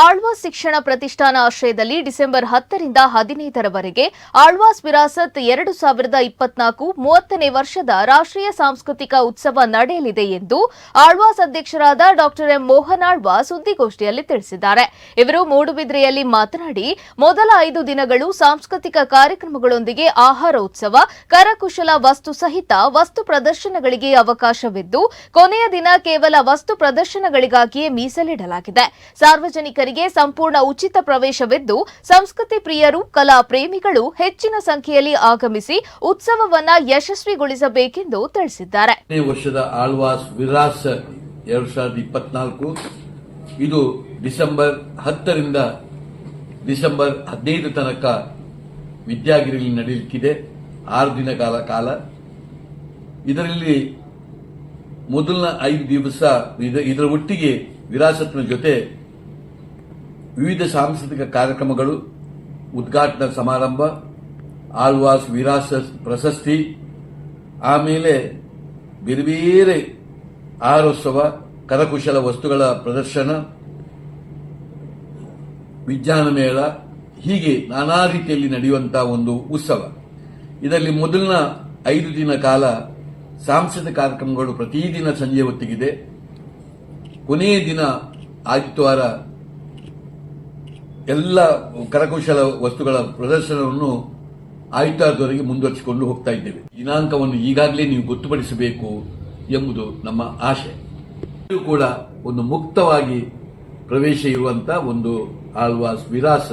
ಆಳ್ವಾಸ್ ಶಿಕ್ಷಣ ಪ್ರತಿಷ್ಠಾನ ಆಶ್ರಯದಲ್ಲಿ ಡಿಸೆಂಬರ್ ಹತ್ತರಿಂದ ಹದಿನೈದರವರೆಗೆ ಆಳ್ವಾಸ್ ವಿರಾಸತ್ ಎರಡು ಸಾವಿರದ ಇಪ್ಪತ್ನಾಲ್ಕು ಮೂವತ್ತನೇ ವರ್ಷದ ರಾಷ್ಟ್ರೀಯ ಸಾಂಸ್ಕೃತಿಕ ಉತ್ಸವ ನಡೆಯಲಿದೆ ಎಂದು ಆಳ್ವಾಸ್ ಅಧ್ಯಕ್ಷರಾದ ಡಾಕ್ಟರ್ ಎಂ ಮೋಹನ್ ಆಳ್ವಾ ಸುದ್ದಿಗೋಷ್ಠಿಯಲ್ಲಿ ತಿಳಿಸಿದ್ದಾರೆ. ಇವರು ಮೂಡುಬಿದ್ರೆಯಲ್ಲಿ ಮಾತನಾಡಿ, ಮೊದಲ ಐದು ದಿನಗಳು ಸಾಂಸ್ಕೃತಿಕ ಕಾರ್ಯಕ್ರಮಗಳೊಂದಿಗೆ ಆಹಾರ ಉತ್ಸವ, ಕರಕುಶಲ ವಸ್ತು ಸಹಿತ ವಸ್ತು ಪ್ರದರ್ಶನಗಳಿಗೆ ಅವಕಾಶವಿದ್ದು, ಕೊನೆಯ ದಿನ ಕೇವಲ ವಸ್ತು ಪ್ರದರ್ಶನಗಳಿಗಾಗಿಯೇ ಮೀಸಲಿಡಲಾಗಿದೆ. ಸಾರ್ವಜನಿಕರಿಗೆ ಸಂಪೂರ್ಣ ಉಚಿತ ಪ್ರವೇಶವಿದ್ದು, ಸಂಸ್ಕೃತಿ ಪ್ರಿಯರು, ಕಲಾ ಪ್ರೇಮಿಗಳು ಹೆಚ್ಚಿನ ಸಂಖ್ಯೆಯಲ್ಲಿ ಆಗಮಿಸಿ ಉತ್ಸವವನ್ನ ಯಶಸ್ವಿಗೊಳಿಸಬೇಕೆಂದು ತಿಳಿಸಿದ್ದಾರೆ. ವರ್ಷದ ಆಳ್ವಾಸ್ ವಿರಾಸ್ ಎರಡ್ ಸಾವಿರದ ಇಪ್ಪತ್ನಾಲ್ಕು. ಇದು ಡಿಸೆಂಬರ್ ಹತ್ತರಿಂದ ಡಿಸೆಂಬರ್ ಹದಿನೈದು ತನಕ ವಿದ್ಯಾಗಿರಿಯಲ್ಲಿ ನಡೆಯಲಿಕ್ಕಿದೆ. ಆರು ದಿನ ಕಾಲ ಕಾಲ. ಇದರಲ್ಲಿ ಮೊದಲನ ಐದು ದಿವಸ ಇದ- ಇದರ ಒಟ್ಟಿಗೆ ವಿರಾಸತ್ನ ಜೊತೆ ವಿವಿಧ ಸಾಂಸ್ಕೃತಿಕ ಕಾರ್ಯಕ್ರಮಗಳು, ಉದ್ಘಾಟನಾ ಸಮಾರಂಭ, ಆಳ್ವಾಸ್ ವಿರಾಸ ಪ್ರಶಸ್ತಿ, ಆಮೇಲೆ ಬೇರೆ ಬೇರೆ ಆಹಾರೋತ್ಸವ ಕರಕುಶಲ ವಸ್ತುಗಳ ಪ್ರದರ್ಶನ, ವಿಜ್ಞಾನ ಮೇಳ, ಹೀಗೆ ನಾನಾ ರೀತಿಯಲ್ಲಿ ನಡೆಯುವಂತಹ ಒಂದು ಉತ್ಸವ. ಇದರಲ್ಲಿ ಮೊದಲಿನ ಐದು ದಿನ ಕಾಲ ಸಾಂಸ್ಕೃತಿಕ ಕಾರ್ಯಕ್ರಮಗಳು ಪ್ರತಿದಿನ ಸಂಜೆ ಹೊತ್ತಿಗಿದೆ. ಕೊನೆಯ ದಿನ ಆದಿತ್ಯವಾರ ಎಲ್ಲ ಕರಕುಶಲ ವಸ್ತುಗಳ ಪ್ರದರ್ಶನವನ್ನು ಆಯುಕ್ತಾರದವರೆಗೆ ಮುಂದುವರಿಸಿಕೊಂಡು ಹೋಗ್ತಾ ಇದ್ದೇವೆ. ದಿನಾಂಕವನ್ನು ಈಗಾಗಲೇ ನೀವು ಗೊತ್ತುಪಡಿಸಬೇಕು ಎಂಬುದು ನಮ್ಮ ಆಶೆ. ಇದು ಕೂಡ ಒಂದು ಮುಕ್ತವಾಗಿ ಪ್ರವೇಶ ಇರುವಂತಹ ಒಂದು ಆಳ್ವಾಸ್ ವಿರಾಸ.